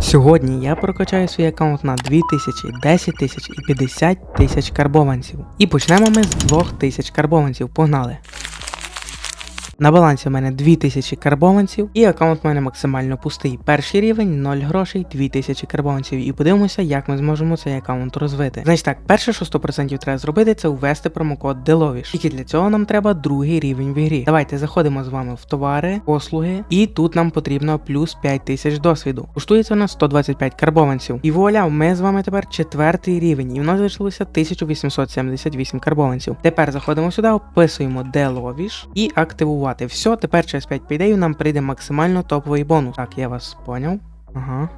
Сьогодні я прокачаю свій аккаунт на 2000, 10 тисяч і 50 тисяч карбованців. І почнемо ми з 2000 карбованців. Погнали! На балансі у мене 2000 карбованців, і аккаунт у мене максимально пустий. Перший рівень 0 грошей, 2000 карбованців. І подивимося, як ми зможемо цей аккаунт розвити. Значить так, перше, що 100% треба зробити, це ввести промокод DELOVISH. Тільки для цього нам треба другий рівень в ігрі. Давайте заходимо з вами в товари, послуги, і тут нам потрібно плюс 5000 досвіду. Коштується у нас 125 карбованців. І вуаля, ми з вами тепер четвертий рівень, і в нас залишилося 1878 карбованців. Тепер заходимо сюди, описуємо DELOVISH і активувати. Все, тепер через 5 пейдеїв нам прийде максимально топовий бонус. Так, я вас поняв. Ага.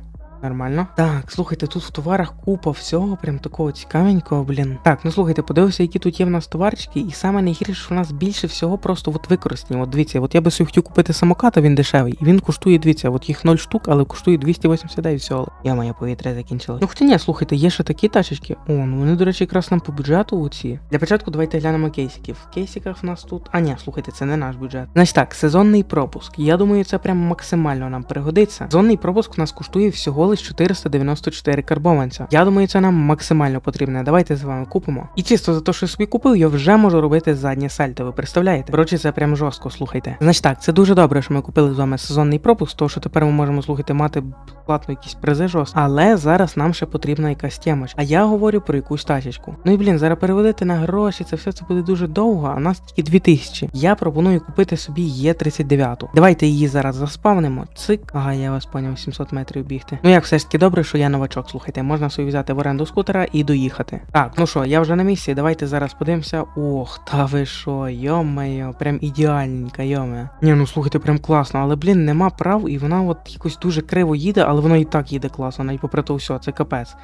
Нормально. Так, слухайте, тут в товарах купа всього, прям такого цікавенького, блін. Так, ну слухайте, подивився, які тут є в нас товарчики, і саме найгірше, що в нас більше всього просто от використані. От дивіться, от я би собі хотів купити самокат, а він дешевий. І він коштує, дивіться, от їх 0 штук, але коштує 289 всього. Я моє повітря закінчилось. Ну хоча ні, слухайте, є ще такі тачечки. О, ну вони, до речі, якраз нам по бюджету оці. Для початку давайте глянемо кейсиків. В кейсиках в нас тут. А ні, слухайте, це не наш бюджет. Значить так, сезонний пропуск. Я думаю, це прям максимально нам пригодиться. Сезонний пропуск у нас коштує всього лиш 494 карбованця. Я думаю, це нам максимально потрібно. Давайте з вами купимо. І чисто за те, що я собі купив, я вже можу робити заднє сальто. Ви представляєте? Коротше, це прям жорстко, слухайте. Значить так, це дуже добре, що ми купили з вами сезонний пропуск, тому що тепер ми можемо слухайте мати платно якісь призи жорстко. Але зараз нам ще потрібна якась темочка. А я говорю про якусь тачечку. Ну і блін, зараз переводити на гроші, це все це буде дуже довго, а нас тільки 2000. Я пропоную купити собі Є39. Давайте її зараз заспавнимо. Цик. Ага, я вас поняв, 700 метрів бігти. Ну як все ж таки добре, що я новачок, слухайте, можна собі взяти в оренду скутера і доїхати. Так, ну що, я вже на місці, давайте зараз подивимося. Ох, та ви що, йо-моє, прям ідеальненька, йоме. Ні, ну слухайте, прям класно, але блін, нема прав, і вона от якось дуже криво їде, але вона і так їде класно, навіть попри то все, це капець.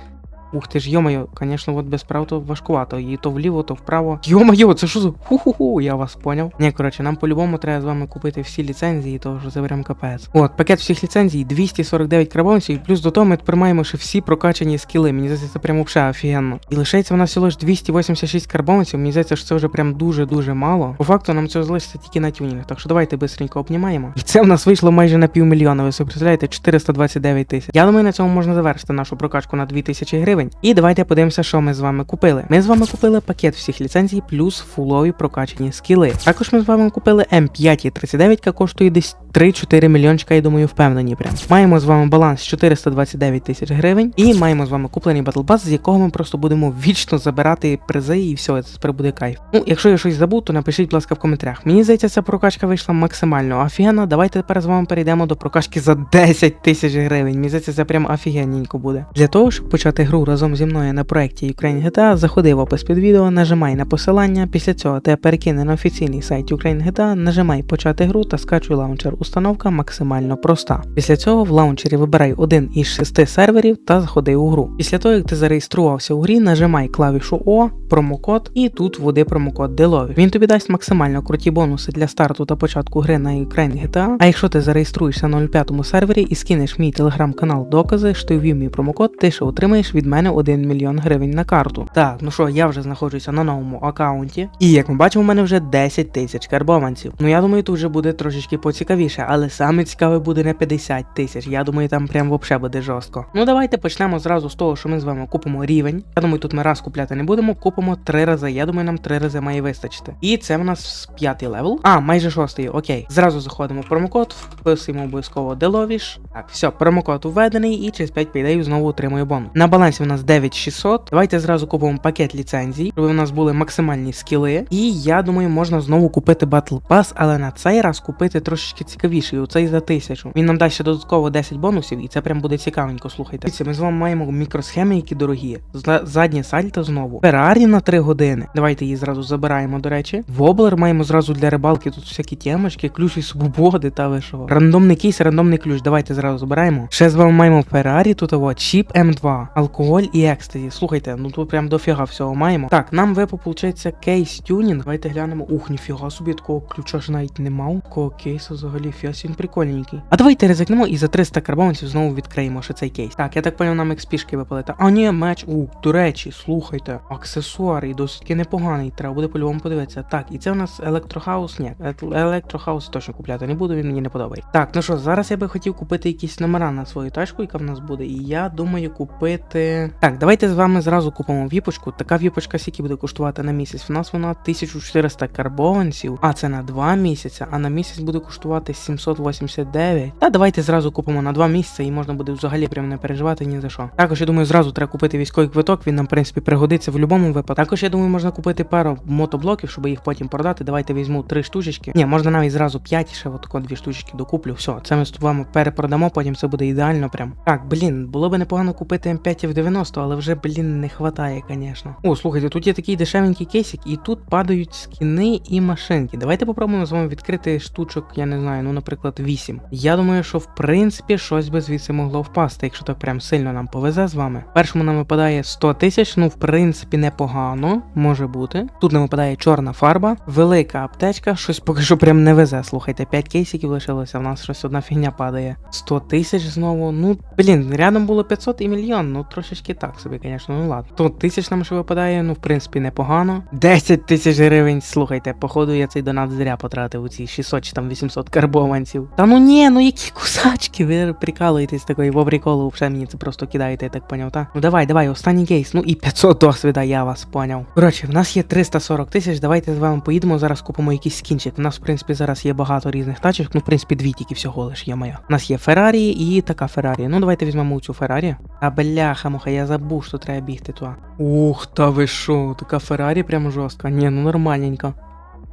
Ух ти ж, йомайо, звісно, от без прав то важкувато. І то вліво, то вправо. Йомайо, це що за ху-ху-ху, я вас поняв. Ні, коротше, нам по-любому треба з вами купити всі ліцензії, то це прям капець. От, пакет всіх ліцензій, 249 карбонців, і плюс до того ми тепер маємо ще всі прокачані скіли. Мені здається, це прям взагалі офігенно. І лишається в нас всього лиш 286 карбонців. Мені здається, що це вже прям дуже-дуже мало. По факту нам цього залишиться тільки на тюнінг. Так що давайте бистренько обнімаємо. І це в нас вийшло майже на півмільйона. Ви собі представляєте, 429 тисяч. Я думаю, на цьому можна завершити нашу прокачку на 2000 гривень. І давайте подивимося, що ми з вами купили. Ми з вами купили пакет всіх ліцензій плюс фулові прокачані скіли. Також ми з вами купили М5 і 39, яка коштує десь 3-4 мільйончика, я думаю, впевнені прям. Маємо з вами баланс 429 тисяч гривень. І маємо з вами куплений Pass, з якого ми просто будемо вічно забирати призи і все, це тепер буде кайф. Ну, якщо я щось забув, то напишіть, будь ласка, в коментарях. Мені здається, ця прокачка вийшла максимально офігенно. Давайте тепер з вами перейдемо до прокачки за 10 тисяч гривень. Мені здається, це прям офігенненько буде. Для того, щоб почати гру разом зі мною на проєкті Ukraine GTA, заходи в опис під відео, нажимай на посилання. Після цього тебе перекине на офіційний сайт Ukraine GTA, нажимай почати гру та скачуй лаунчер. Установка максимально проста. Після цього в лаунчері вибирай один із шести серверів та заходи у гру. Після того, як ти зареєструвався у грі, нажимай клавішу О, промокод і тут введи промокод DELOVI. Він тобі дасть максимально круті бонуси для старту та початку гри на Ukraine GTA. А якщо ти зареєструєшся на 05 сервері і скинеш мій телеграм-канал докази, що ввів мій промокод, ти ще отримаєш від мене 1 мільйон гривень на карту. Так, ну що, я вже знаходжуся на новому аккаунті. І як ми бачимо, у мене вже 10 тисяч карбованців. Ну я думаю, тут вже буде трошечки поцікавіше, але саме цікаве буде не 50 тисяч. Я думаю, там прям вообще буде жорстко. Ну давайте почнемо зразу з того, що ми з вами купимо рівень. Я думаю, тут ми раз купляти не будемо, купимо три рази. Я думаю, нам три рази має вистачити. І це в нас п'ятий левел. А, майже шостий, окей. Зразу заходимо в промокод, вписуємо обов'язково Деловіш. Так, все, промокод введений і через 5 підеїв знову отримую бонус. На балансі у нас 9600. Давайте зразу купимо пакет ліцензій, щоб у нас були максимальні скіли. І я думаю, можна знову купити Battle Pass, але на цей раз купити трошечки цікавіший. Оцей за тисячу. Він нам дасть ще додатково 10 бонусів, і це прям буде цікавенько. Слухайте. Ми з вами маємо мікросхеми, які дорогі. Заднє сальто знову. Феррарі на 3 години. Давайте її зразу забираємо, до речі. Воблер маємо зразу для рибалки. Тут всякі темочки, ключ із свободи, та ви що. Рандомний кейс, рандомний ключ. Давайте зразу забираємо. Ще з вами маємо Феррарі, тут чіп М2, алкоголь Воль і екстазі. Слухайте, ну тут прям дофіга всього маємо. Так, нам випав, виходить, кейс тюнінг. Давайте глянемо. Ух, ніфіга собі такого ключа ж навіть не мав. Такого кейсу взагалі фіас він прикольненький. А давайте ризикнемо і за 300 карбованців знову відкриємо ще цей кейс. Так, я так поняв, нам експішки випали. Та- А ні, меч. У, до речі, слухайте. Аксесуар і досить непоганий. Треба буде по-любому подивитися. Так, і це у нас електрохаус. Ні, ел- електрохаус точно купляти не буду, він мені не подобається. Так, ну що, зараз я би хотів купити якісь номера на свою тачку, яка в нас буде. І я думаю купити. Так, давайте з вами зразу купимо віпочку. Така віпочка скільки буде коштувати на місяць. У нас вона 1400 карбованців, а це на 2 місяці, а на місяць буде коштувати 789. Та давайте зразу купимо на 2 місяці і можна буде взагалі прям не переживати ні за що. Також я думаю, зразу треба купити військовий квиток, він нам, в принципі, пригодиться в будь-якому випадку. Також я думаю, можна купити пару мотоблоків, щоб їх потім продати. Давайте візьму 3 штучечки. Ні, можна навіть зразу 5, ще отако 2 штучки докуплю. Все, це ми з вами перепродамо, потім це буде ідеально прям. Так, блін, було би непогано купити М5 в 90, але вже, блін, не хватає, звісно. О, слухайте, тут є такий дешевенький кейсик, і тут падають скіни і машинки. Давайте попробуємо з вами відкрити штучок, я не знаю, ну, наприклад, 8. Я думаю, що в принципі щось би звідси могло впасти, якщо так прям сильно нам повезе з вами. Першому нам випадає 100 тисяч, ну в принципі непогано, може бути. Тут нам випадає чорна фарба, велика аптечка, щось поки що прям не везе. Слухайте, 5 кейсиків лишилося, в нас щось одна фігня падає. 100 тисяч знову. Ну, блін, рядом було 500 і мільйон, ну трошечки так собі, звісно, ну ладно. 100 тисяч нам ще випадає, ну в принципі непогано. 10 тисяч гривень, слухайте, походу я цей донат зря потратив у ці 600 чи там 800 карбованців. Та ну ні, ну які кусачки, ви прикалуєтесь такої по приколу, вже мені це просто кидаєте, я так поняв, та? Ну давай, давай, останній кейс, ну і 500 досвіда, я вас поняв. Коротше, в нас є 340 тисяч, давайте з вами поїдемо, зараз купимо якийсь скінчик. У нас, в принципі, зараз є багато різних тачок, ну, в принципі, дві тільки всього лиш є моя. У нас є Феррарі і така Феррарі. Ну, давайте візьмемо цю Феррарі. А бляха, муха, я забув, що треба бігти туди. Ух, та ви що, така Феррарі прям жорстка. Ні, ну нормальненько.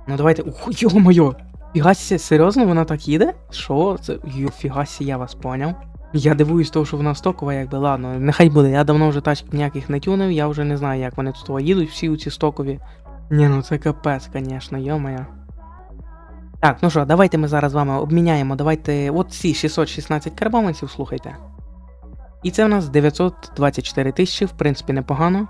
Ну давайте. Ух, йо-моє! Фігасі, серйозно, вона так їде? Що? Це. Йо, фігасі, я вас поняв. Я дивуюсь того, що вона стокова, якби ладно, нехай буде. Я давно вже тачок ніяких не тюнив, я вже не знаю, як вони тут їдуть, всі у ці стокові. Ні, ну це капець, звісно, йо-моє. Так, ну що, давайте ми зараз з вами обміняємо. Давайте от ці 616 карбованців, слухайте. І це в нас 924 тисячі, в принципі, непогано.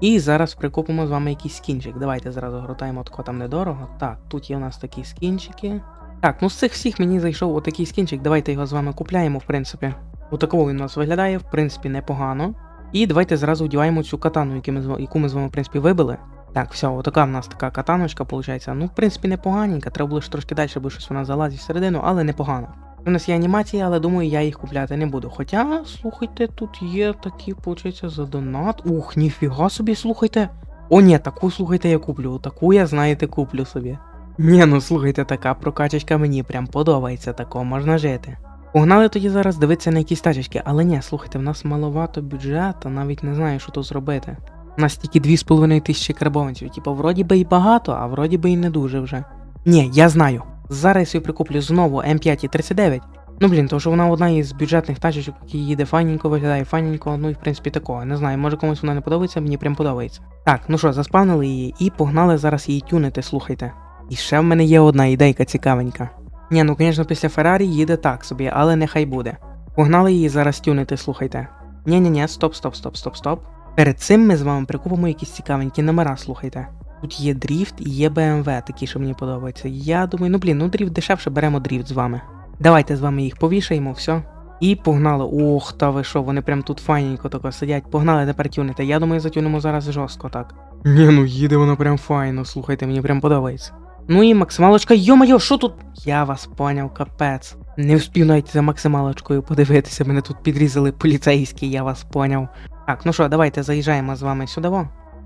І зараз прикупимо з вами якийсь скінчик. Давайте зразу гротаємо тако там недорого. Так, тут є у нас такі скінчики. Так, ну з цих всіх мені зайшов отакий скінчик. Давайте його з вами купляємо, в принципі. Отаково він у нас виглядає, в принципі, непогано. І давайте зразу вдіваємо цю катану, яку ми, з вами, в принципі, вибили. Так, все, отака в нас така катаночка, виходить. Ну, в принципі, непоганенька. Треба було ж трошки далі, бо щось вона залазить всередину, але непогано. У нас є анімації, але думаю, я їх купляти не буду. Хоча, слухайте, тут є такі, виходить, за донат. Ух, ніфіга собі, слухайте. О, ні, таку, слухайте, я куплю. Таку я, знаєте, куплю собі. Ні, ну слухайте, така прокачечка мені прям подобається, тако можна жити. Погнали тоді зараз дивитися на якісь тачечки, але ні, слухайте, в нас маловато бюджету, навіть не знаю, що тут зробити. У нас тільки 2,5 тисячі карбованців, типу, вроді би і багато, а вроді би і не дуже вже. Ні, я знаю. Зараз я прикуплю знову М5 і 39. Ну блін, то що вона одна із бюджетних тачечок, які їде файненько, виглядає файненько, ну і в принципі такого. Не знаю, може комусь вона не подобається, мені прям подобається. Так, ну що, заспавнили її і погнали зараз її тюнити, слухайте. І ще в мене є одна ідейка цікавенька. Ні, ну звісно, після Феррарі їде так собі, але нехай буде. Погнали її зараз тюнити, слухайте. ні ні ні стоп, стоп, стоп, стоп, стоп. Перед цим ми з вами прикупимо якісь цікавенькі номера, слухайте. Тут є дріфт і є BMW, такі, що мені подобаються. Я думаю, ну блін, ну дріфт дешевше, беремо дріфт з вами. Давайте з вами їх повішаємо, все. І погнали. Ох, та ви що, вони прям тут файненько тако сидять. Погнали тепер тюнити. Я думаю, затюнемо зараз жорстко так. Ні, ну їде воно прям файно, слухайте, мені прям подобається. Ну і максималочка, йо-моє, що тут? Я вас поняв, капець. Не встиг навіть за максималочкою подивитися, мене тут підрізали поліцейські, я вас поняв. Так, ну що, давайте заїжджаємо з вами сюди.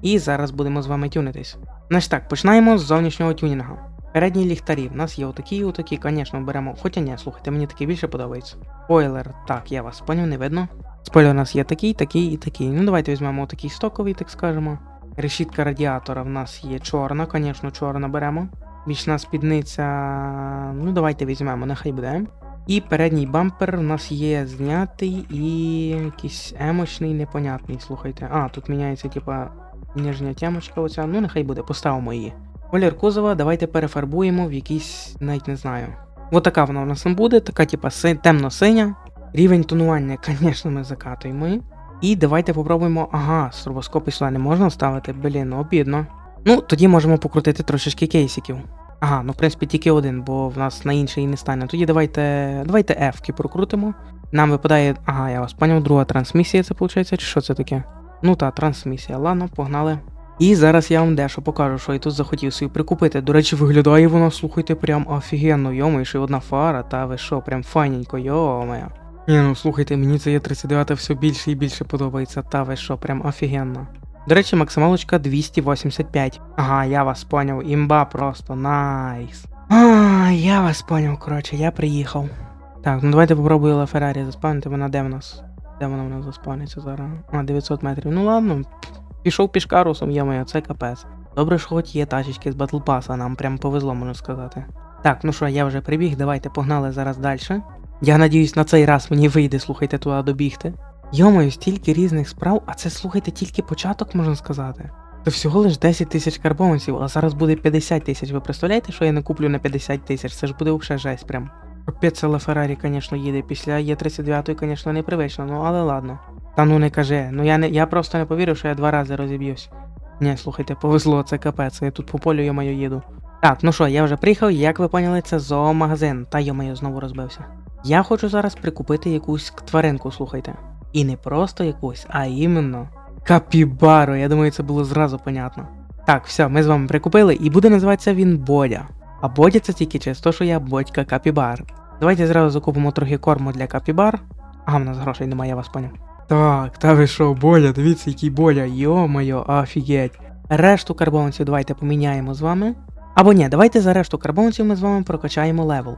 І зараз будемо з вами тюнитись. Значить так, починаємо з зовнішнього тюнінгу. Передні ліхтарі. В нас є отакі і отакі, звісно, беремо. Хоча ні, слухайте, мені такі більше подобається. Спойлер, так, я вас поняв, не видно. Спойлер у нас є такий, такий і такий. Ну давайте візьмемо отакий стоковий, так скажемо. Решітка радіатора в нас є чорна, звісно, чорна беремо. Бічна спідниця. Ну, давайте візьмемо, нехай буде. І передній бампер у нас є знятий і якийсь емочний, непонятний, слухайте. А, тут міняється, типа, нижня темочка оця. Ну, нехай буде, поставимо її. Колір кузова давайте перефарбуємо в якийсь, навіть не знаю. Ось така вона у нас там буде, така, типа, си- темно-синя. Рівень тонування, звісно, ми закатуємо. І давайте попробуємо. Ага, стробоскопи сюди не можна ставити, блін, обідно. Ну, тоді можемо покрутити трошечки кейсиків. Ага, ну в принципі тільки один, бо в нас на інший не стане. Тоді давайте. Давайте F-ки прокрутимо. Нам випадає. Ага, я вас поняв, друга трансмісія, це виходить, чи що це таке? Ну та, трансмісія. Ладно, погнали. І зараз я вам дещо покажу, що я тут захотів собі прикупити. До речі, виглядає воно, слухайте, прям офігенно, йомо, ще одна фара, та ви що, прям файненько, йомо. Ні, ну слухайте, мені це є 39 все більше і більше подобається, та ви що, прям офігенно. До речі, максималочка 285. Ага, я вас поняв, імба просто, найс. А, я вас поняв, коротше, я приїхав. Так, ну давайте попробую Ла Феррарі заспавнити, вона де в нас? Де вона в нас заспавниться зараз? А, 900 метрів. Ну ладно, пішов пішкарусом, я моя, це капець. Добре, що хоч є тачечки з Pass, нам прям повезло, можна сказати. Так, ну що, я вже прибіг, давайте погнали зараз далі. Я надіюсь, на цей раз мені вийде, слухайте, туди добігти. Йомаю, стільки різних справ, а це слухайте тільки початок, можна сказати. То всього лиш 10 тисяч карбованців, а зараз буде 50 тисяч. Ви представляєте, що я не куплю на 50 тисяч? Це ж буде взагалі жесть прям. Капець, Феррарі, звісно, їде. Після Є39, звісно, непривично, ну але ладно. Та ну не кажи, ну я не я просто не повірив, що я два рази розіб'юсь. Ні, слухайте, повезло, це капець, я тут по полю йомаю їду. Так, ну що, я вже приїхав, як ви поняли, це зоомагазин, та йомаю знову розбився. Я хочу зараз прикупити якусь тваринку, слухайте. І не просто якусь, а іменно капібару. Я думаю, це було зразу понятно. Так, все, ми з вами прикупили, і буде називатися він Бодя. А Бодя це тільки через те, що я бодька капібар. Давайте зразу закупимо трохи корму для капібар. Ага, в нас грошей немає, я вас поняв. Так, та ви що, Боля, дивіться, який Боля, йо-моє, офігеть. Решту карбонців давайте поміняємо з вами. Або ні, давайте за решту карбонців ми з вами прокачаємо левел.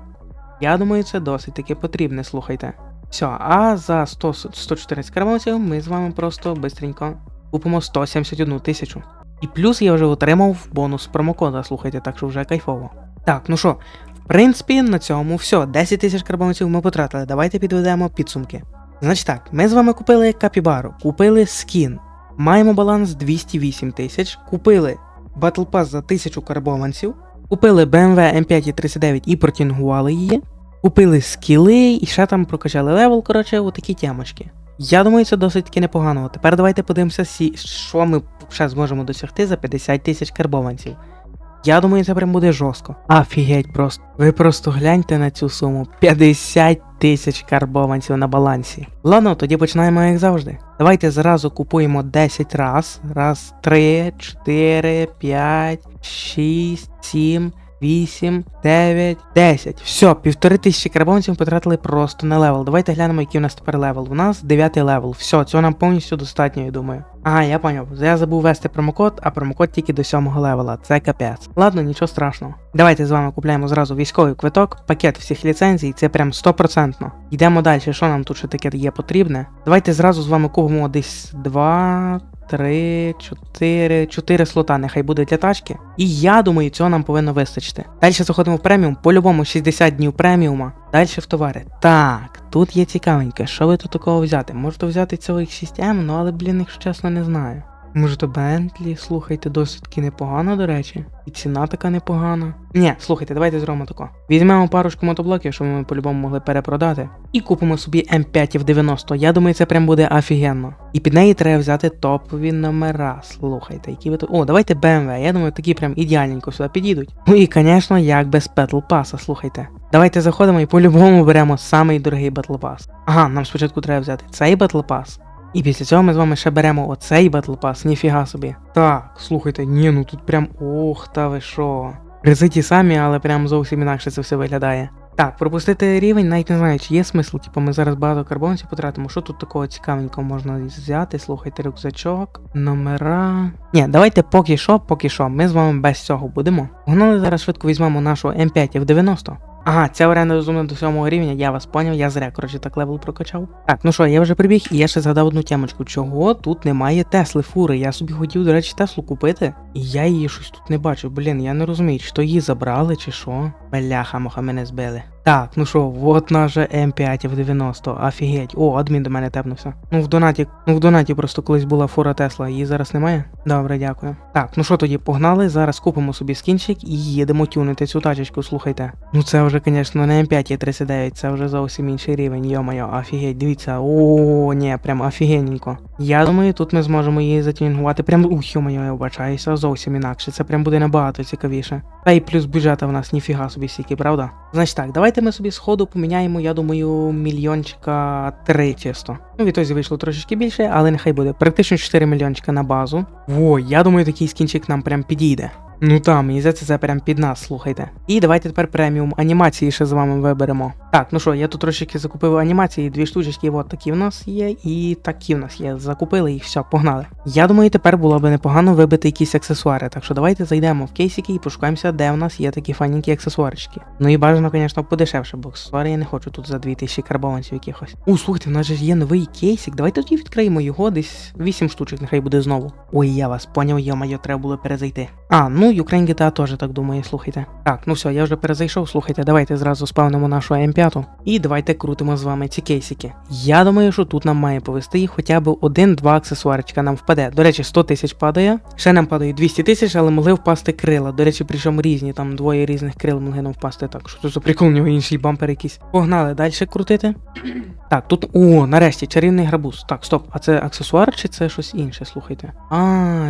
Я думаю, це досить таки потрібне, слухайте. Все, а за 100, 114 карбонців ми з вами просто бистренько купимо 171 тисячу. І плюс я вже отримав бонус промокода, слухайте, так що вже кайфово. Так, ну що, в принципі, на цьому все. 10 тисяч карбонців ми потратили. Давайте підведемо підсумки. Значить так, ми з вами купили капібару, купили скін, маємо баланс 208 тисяч, купили Battle Pass за 1000 карбованців, купили BMW M5 39 і протінгували її, купили скіли і ще там прокачали левел, коротше, отакі тямочки. Я думаю, це досить таки непогано. Тепер давайте подивимося, що ми ще зможемо досягти за 50 тисяч карбованців. Я думаю, це прям буде жорстко. Офігеть просто. Ви просто гляньте на цю суму. 50 тисяч карбованців на балансі. Ладно, тоді починаємо як завжди. Давайте зразу купуємо 10 раз. Раз, 3, 4, 5, 6, 7, 8, 9, 10. Все, півтори тисячі карбонців потратили просто на левел. Давайте глянемо, який у нас тепер левел. У нас 9 левел. Все, цього нам повністю достатньо, я думаю. Ага, я поняв. Я забув ввести промокод, а промокод тільки до 7 левела. Це капець. Ладно, нічого страшного. Давайте з вами купляємо зразу військовий квиток, пакет всіх ліцензій, це прям 100%. Йдемо далі, що нам тут ще таке є потрібне. Давайте зразу з вами купимо десь 2, 3, 4, 4 слота, нехай буде для тачки. І я думаю, цього нам повинно вистачити. Далі заходимо в преміум, по-любому 60 днів преміума. Далі в товари. Так, тут є цікавеньке, що ви тут такого взяти? Можете взяти цілих 6М, ну але, блін, якщо чесно, не знаю. Може то Бентлі, слухайте, досить таки непогано, до речі. І ціна така непогана. Ні, слухайте, давайте зробимо тако. Візьмемо парочку мотоблоків, що ми по-любому могли перепродати, і купимо собі М5 в 90. Я думаю, це прям буде офігенно. І під неї треба взяти топові номера. Слухайте, які ви тут. О, давайте BMW. Я думаю, такі прям ідеальненько сюди підійдуть. Ну і, звісно, як без Battle Pass, слухайте. Давайте заходимо і по-любому беремо самий дорогий Battle Pass. Ага, нам спочатку треба взяти цей Battle Pass. І після цього ми з вами ще беремо оцей Battle Pass, ніфіга собі. Так, слухайте, ні, ну тут прям ох, та ви що. Призи ті самі, але прям зовсім інакше це все виглядає. Так, пропустити рівень, навіть не знаю, чи є смисл, типу ми зараз багато карбонців потратимо. Що тут такого цікавенького можна взяти? Слухайте, рюкзачок, номера. Ні, давайте поки що, поки що, ми з вами без цього будемо. Погнали зараз швидко візьмемо нашу М5 F90. Ага, ця оренда розумна до 7 рівня, я вас поняв, я зря, коротше, так левел прокачав. Так, ну що, я вже прибіг, і я ще згадав одну темочку. Чого тут немає Тесли фури? Я собі хотів, до речі, Теслу купити, і я її щось тут не бачу. Блін, я не розумію, чи то її забрали, чи що. Бляха, моха мене збили. Так, ну що, от наша М5 в 90, офігеть. О, адмін до мене тепнувся. Ну в донаті, ну в донаті просто колись була фура Тесла, її зараз немає. Добре, дякую. Так, ну що тоді, погнали, зараз купимо собі скінчик і їдемо тюнити цю тачечку, слухайте. Ну це вже, звісно, не М5 39, це вже зовсім інший рівень, йо-моє, офігеть, дивіться, о, ні, прям офігенненько. Я думаю, тут ми зможемо її затюнінгувати прям, ух, йо-моє, я вбачаюся, зовсім інакше, це прям буде набагато цікавіше. Та й плюс бюджета в нас ніфіга собі стільки, правда? Значить так, давайте ми собі сходу поміняємо, я думаю, мільйончика 3 чисто. Ну, відтоді вийшло трошечки більше, але нехай буде. Практично 4 мільйончика на базу. Во, я думаю, такий скінчик нам прям підійде. Ну там, мені здається, це прям під нас, слухайте. І давайте тепер преміум анімації ще з вами виберемо. Так, ну що, я тут трошечки закупив анімації, дві штучечки, от такі в нас є, і такі в нас є. Закупили їх, все, погнали. Я думаю, тепер було би непогано вибити якісь аксесуари. Так що давайте зайдемо в кейсики і пошукаємося, де в нас є такі файненькі аксесуарчики. Ну і бажано, звісно, подешевше, бо аксесуари я не хочу тут за 2000 карбованців якихось. У, слухайте, в нас же є новий кейсик. Давайте тоді відкриємо його, десь 8 штучок, нехай буде знову. Ой, я вас поняв, йо-моє, треба було перезайти. А, ну Ukraine GTA теж так думає, слухайте. Так, ну все, я вже перезайшов, слухайте, давайте зразу спавнимо нашу М5 і давайте крутимо з вами ці кейсики. Я думаю, що тут нам має повести хоча б один-два аксесуарчика нам впаде. До речі, 100 тисяч падає. Ще нам падає 200 тисяч, але могли впасти крила. До речі, причому різні, там двоє різних крил могли нам впасти. Так, що тут за прикол, у нього інший бампер якийсь. Погнали далі крутити. Так, тут. О, нарешті, чарівний грабуз. Так, стоп, а це аксесуар чи це щось інше, слухайте? А,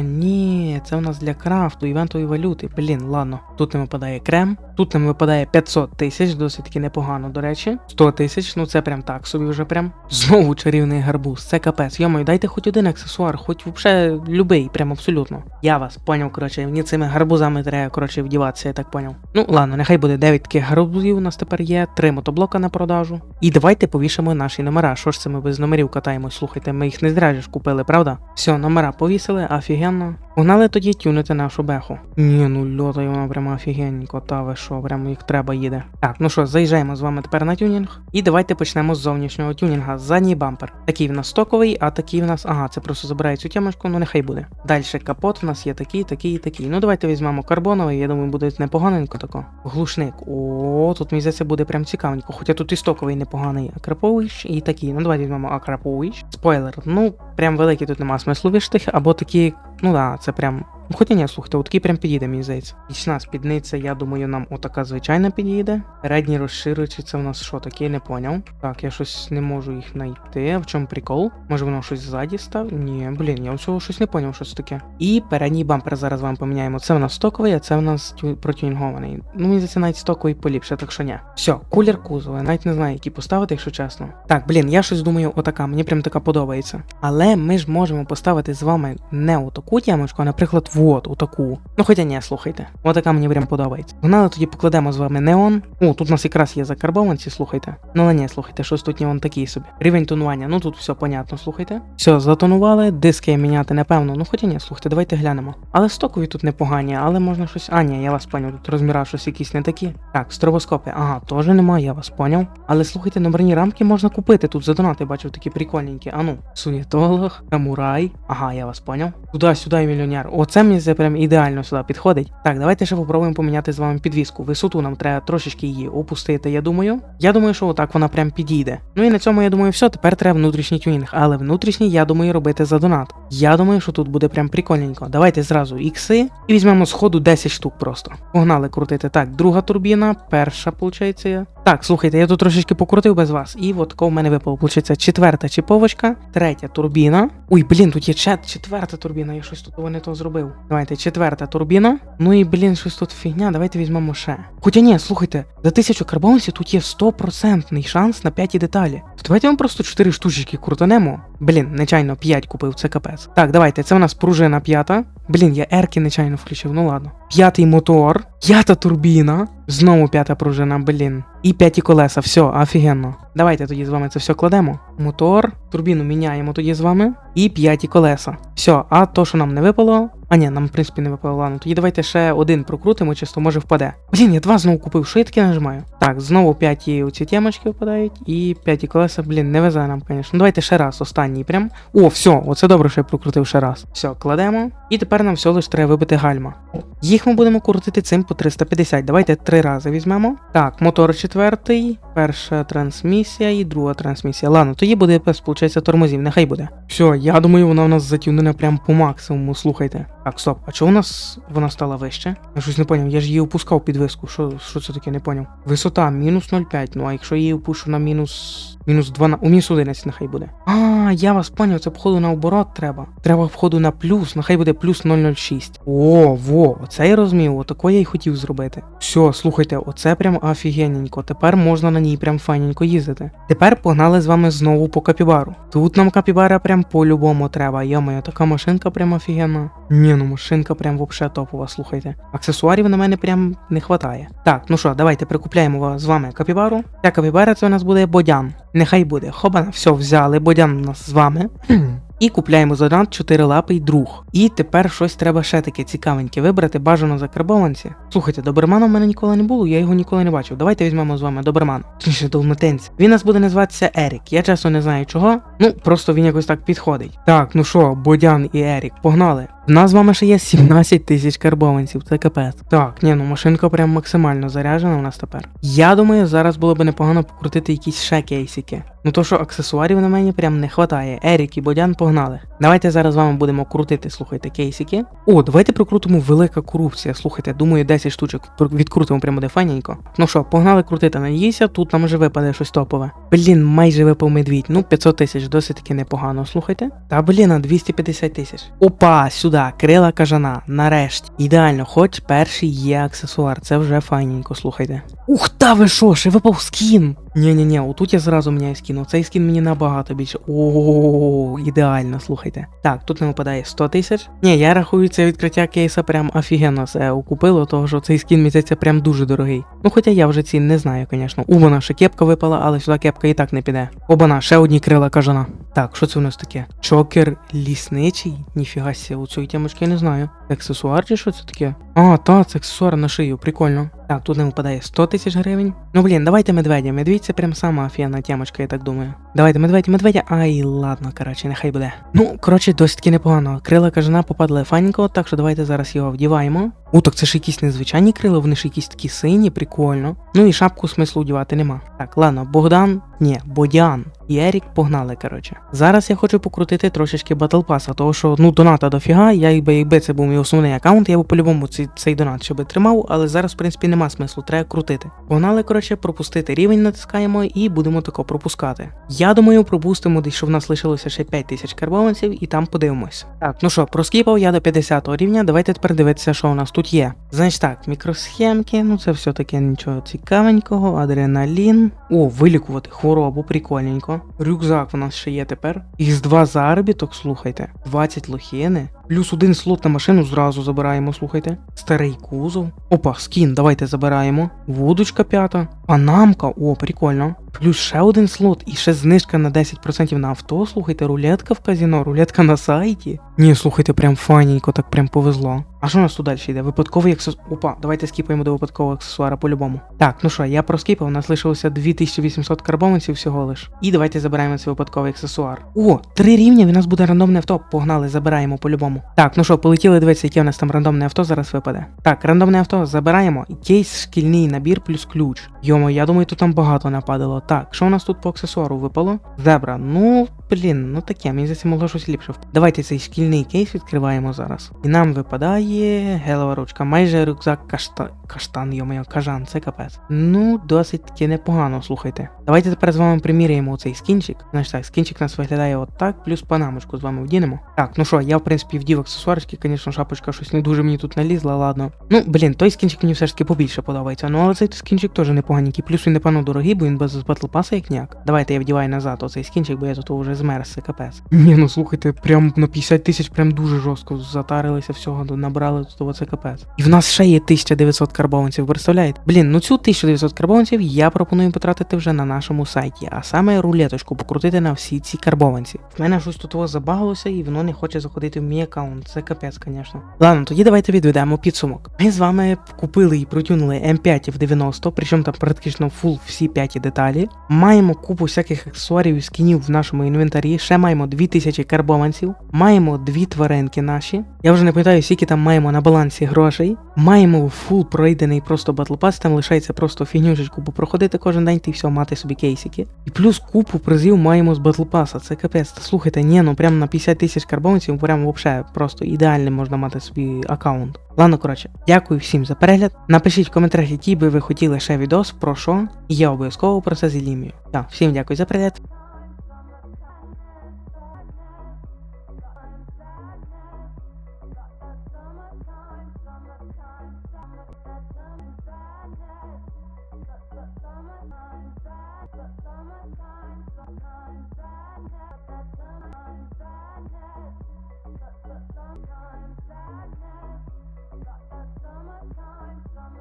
ні, це у нас для крафту, івентової валюти. Блін, ладно. Тут нам випадає крем, тут нам випадає 500 тисяч, досить таки непогано, до речі. 100 тисяч, ну це прям так собі вже прям. Знову чарівний гарбуз, це капець. Йомаю, дайте хоч один аксесуар, хоч взагалі любий, прям абсолютно. Я вас поняв, коротше, мені цими гарбузами треба, коротше, вдіватися, я так поняв. Ну ладно, нехай буде 9 таких гарбузів у нас тепер є, 3 мотоблока на продажу. І давайте повішимо наші номера. Що ж це ми без номерів катаємось? Слухайте, ми їх не зря ж купили, правда? Все, номера повісили, офігенно. Погнали тоді тюнити нашу беху. Ні, ну льотає вона прямо офігенненько, та ви що, прямо їх треба їде. Так, ну що, заїжджаємо з вами тепер на тюнінг. І давайте почнемо з зовнішнього тюнінга. Задній бампер. Такий в нас стоковий, а такий в нас. Ага, це просто забирає цю тямочку, ну нехай буде. Далі капот в нас є такий, такий такий. Ну давайте візьмемо карбоновий, я думаю, буде непоганенько тако. Глушник. О, тут мені здається буде прям цікавенько. Хоча тут і стоковий непоганий Акрапович і такий. Ну давайте візьмемо Акрапович. Спойлер. Ну, прям великий тут нема смислу виштих, або такі. Ну да, це прям. Ну, хоча ні, слухайте, отакий прям підійде, мені здається. Річна спідниця, я думаю, нам отака звичайна підійде. Передні розширюючі, це в нас що таке, не поняв. Так, я щось не можу їх знайти. В чому прикол? Може воно щось ззаді став? Ні, блін, я цього щось не поняв, що це таке. І передній бампер зараз вам поміняємо. Це в нас стоковий, а це в нас тю- протюнінгований. Ну, мені здається, навіть стоковий поліпше, так що ні. Все, кулер кузова, навіть не знаю, які поставити, якщо чесно. Так, блін, я щось думаю, отака, мені прям така подобається. Але ми ж можемо поставити з вами не отаку тямочку, а, наприклад, вот, отаку. Ну хоча ні, слухайте. Отака мені прям подобається. Погнали тоді покладемо з вами неон. О, тут у нас якраз є закарбованці, слухайте. Ну але ні, слухайте, щось тут неон такий собі. Рівень тонування, ну тут все понятно, слухайте. Все, затонували, диски міняти, напевно. Ну хоча ні, слухайте, давайте глянемо. Але стокові тут непогані, але можна щось. А, ні, я вас поняв, тут розміра щось якісь не такі. Так, стробоскопи, ага, теж немає, я вас поняв. Але слухайте, номерні рамки можна купити тут за донати, бачив такі прикольненькі. Ану, суєтолог, самурай. Ага, я вас поняв. Туди, сюди, мільйонер. Оце мені це прям ідеально сюди підходить. Так, давайте ще попробуємо поміняти з вами підвіску. Висоту нам треба трошечки її опустити, я думаю. Я думаю, що отак вона прям підійде. Ну і на цьому я думаю, все, тепер треба внутрішній тюнінг. Але внутрішній, я думаю, робити за донат. Я думаю, що тут буде прям прикольненько. Давайте зразу ікси і візьмемо з ходу 10 штук просто. Погнали крутити. Так, друга турбіна, перша, виходить. Так, слухайте, я тут трошечки покрутив без вас. І от в мене випало, виходить, четверта чіповочка, третя турбіна. Ой, блін, тут є чет, четверта турбіна, я щось тут не то зробив. Давайте, четверта турбіна. Ну і блін, щось тут фігня, давайте візьмемо ще. Хоча ні, слухайте, за тисячу карбонців тут є 100% шанс на 5 деталі. То давайте ми просто 4 штучки крутанемо. Блін, нечайно 5 купив, це капець. Так, давайте, це у нас пружина п'ята. Блін, я ерки нечайно включив, ну ладно. П'ятий мотор, п'ята турбіна, знову п'ята пружина, блін. І п'яті колеса, все, офігенно. Давайте тоді з вами це все кладемо. Мотор, турбіну міняємо тоді з вами. І п'яті колеса. Все, а то, що нам не випало, А ні, нам в принципі не випало. Ладно, тоді давайте ще один прокрутимо, чисто може впаде. Блін, я два знову купив. Що я таке нажимаю? Так, знову п'яті оці темочки випадають, і п'яті колеса, блін, не везе нам, звісно. Ну давайте ще раз, останній прям. О, все, оце добре, що я прокрутив ще раз. Все, кладемо. І тепер нам всього лише треба вибити гальма. Їх ми будемо крутити цим по 350. Давайте три рази візьмемо. Так, мотор четвертий, перша трансмісія і друга трансмісія. Ладно, тоді буде без, виходить, тормозів, нехай буде. Все, я думаю, вона у нас затюнена прям по максимуму, слухайте. Так, стоп, а чого у нас вона стала вище? Я щось не поняв, я ж її опускав під виску. Що, що це таке, не поняв. Висота мінус 0,5, ну а якщо я її опущу на мінус. Мінус 12, у мінус 11 нехай буде. А, я вас поняв, це походу наоборот треба. Треба входу на плюс, нехай буде плюс 006. О, во, оце я розумів, отако я й хотів зробити. Все, слухайте, оце прям офігенненько. Тепер можна на ній прям файненько їздити. Тепер погнали з вами знову по капібару. Тут нам капібара прям по-любому треба. Йомаю, така машинка прям офігенна. Ні, ну машинка прям вообще топова, слухайте. Аксесуарів на мене прям не хватає. Так, ну що, давайте прикупляємо з вами капібару. Ця капібара це у нас буде бодян. Нехай буде. Хобана, все, взяли, бодян у нас з вами. І купляємо за донат 4 лапи й друг. І тепер щось треба ще таке цікавеньке вибрати, бажано закарбованці. Слухайте, добермана в мене ніколи не було, я його ніколи не бачив. Давайте візьмемо з вами добермана. Точніше, долматинця. Він нас буде називатися Ерік. Я чесно не знаю чого. Ну, просто він якось так підходить. Так, ну що, Бодян і Ерік, погнали. В нас з вами ще є 17 тисяч карбованців, це капець. Так, ні, ну машинка прям максимально заряджена у нас тепер. Я думаю, зараз було б непогано покрутити якісь ще кейсики. Ну то що аксесуарів на мені прям не хватає. Ерік і Бодян погнали. Давайте зараз з вами будемо крутити, слухайте, кейсики. О, давайте прокрутимо велика корупція. Слухайте, думаю, 10 штучок відкрутимо прямо де файненько. Ну що, погнали крутити, надіюся, тут нам вже випаде щось топове. Блін, майже випав медвідь. Ну, 500 тисяч, досить таки непогано, слухайте. Та блін, а 250 тисяч. Опа, сюди, крила кажана, нарешті. Ідеально, хоч перший є аксесуар, це вже файненько, слухайте. Ух та ви що, ще випав скін! Ні-ні-ні, отут я зразу міняю скін. Оцей скін мені набагато більше. О, ідеально, слухайте. Так, тут не випадає 100 тисяч. Ні, я рахую це відкриття кейса прям офігенно все окупило, того що цей скін здається прям дуже дорогий. Ну хоча я вже цін не знаю, звісно. Убана ще кепка випала, але сюди кепка і так не піде. Обана, ще одні крила кажана. Так, що це у нас таке? Чокер лісничий? Ніфіга сі, у темочки я не знаю. Аксесуар чи що це таке? А, та, це аксесуар на шию, прикольно. Так, тут не випадає 100 тисяч гривень. Ну блін, давайте медведя. Медвідь це прям сама офігенна темочка, я так думаю. Давайте медведя, медведя. Ай, ладно, коротше, нехай буде. Ну, коротше, досить таки непогано. Крила кажана попадали файненько, так що давайте зараз його вдіваємо. У, так це ж якісь незвичайні крила, вони ж якісь такі сині, прикольно. Ну і шапку смислу вдівати нема. Так, ладно, Богдан, ні, Бодян і Ерік погнали, коротше. Зараз я хочу покрутити трошечки Pass, того що ну доната дофіга, я якби якби це був мій основний аккаунт, я б по-любому цей, цей донат ще би тримав, але зараз, в принципі, нема смислу, треба крутити. Погнали, коротше, пропустити рівень натискаємо і будемо тако пропускати. Я думаю, пропустимо десь, що в нас лишилося ще 5 тисяч карбованців, і там подивимось. Так, ну що, проскіпав я до 50 рівня, давайте тепер дивитися, що у нас тут є. Значить так, мікросхемки, ну це все таке нічого цікавенького, адреналін. О, вилікувати хворобу, прикольненько. Рюкзак у нас ще є тепер. Із 2 заробіток, слухайте. 20 лохіни. Плюс один слот на машину зразу забираємо, слухайте. Старий кузов. Опа, скін, давайте забираємо. Вудочка п'ята. Панамка, о, прикольно. Плюс ще один слот і ще знижка на 10% на авто, слухайте, рулетка в казіно, рулетка на сайті. Ні, слухайте, прям файненько, так прям повезло. А що у нас тут далі йде? Випадковий аксесуар. Опа, давайте скіпаємо до випадкового аксесуара по-любому. Так, ну що, я проскіпав, у нас лишилося 2800 карбованців всього лиш. І давайте забираємо цей випадковий аксесуар. О, три рівня, і у нас буде рандомне авто. Погнали, забираємо по-любому. Так, ну що, полетіли дивитися, яке у нас там рандомне авто зараз випаде. Так, рандомне авто забираємо. Кейс, шкільний набір плюс ключ. Йомо, я думаю, тут там багато нападало. Так, що у нас тут по аксесуару випало? Зебра, ну, блін, ну таке, мені здається, могло щось ліпше. Давайте цей шкільний кейс відкриваємо зараз. І нам випадає гелова ручка, майже рюкзак кашта... каштан, йомайо, кажан, це капець. Ну, досить таки непогано, слухайте. Давайте тепер з вами приміряємо цей скінчик. Значить так, скінчик у нас виглядає отак, плюс панамочку з вами вдінемо. Так, ну що, я в принципі вдів аксесуарчики, звісно, шапочка щось не дуже мені тут налізла, ладно. Ну, блін, той скінчик мені все ж таки побільше подобається. Ну, але цей скінчик теж непоганенький. Плюс він непевно дорогий, бо він без батл паса як ніяк. Давайте я вдіваю назад оцей скінчик, бо я тут вже змерз, капець. Ні, ну слухайте, прям на 50 тисяч прям дуже жорстко затарилися всього, набрали тут це капець. І в нас ще є 1900 карбованців, представляєте? Блін, ну цю 1900 карбованців я пропоную потратити вже на нашому сайті, а саме рулеточку покрутити на всі ці карбованці. В мене щось тут забагалося і воно не хоче заходити в мій аккаунт, це капець, звісно. Ладно, тоді давайте відведемо підсумок. Ми з вами купили і протюнили М5 в 90, причому там практично фул всі п'яті деталі. Маємо купу всяких аксесуарів і скінів в нашому інвентарі. Ще маємо 2000 карбованців, маємо дві тваринки наші. Я вже не пам'ятаю, скільки там маємо на балансі грошей. Маємо фул пройдений просто батл пас, там лишається просто фігнюшечку проходити кожен день, ти все, мати собі кейсики. І плюс купу призів маємо з батл паса. Це капець. Та слухайте, ні, ну прям на 50 тисяч карбованців, прям вообще просто ідеальний можна мати собі аккаунт. Ладно, коротше, дякую всім за перегляд. Напишіть в коментарях, які би ви хотіли ще відос, про що, і я обов'язково про це зілімію. Так, всім дякую за перегляд.